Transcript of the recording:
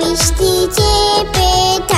বৃষ্টি চেপে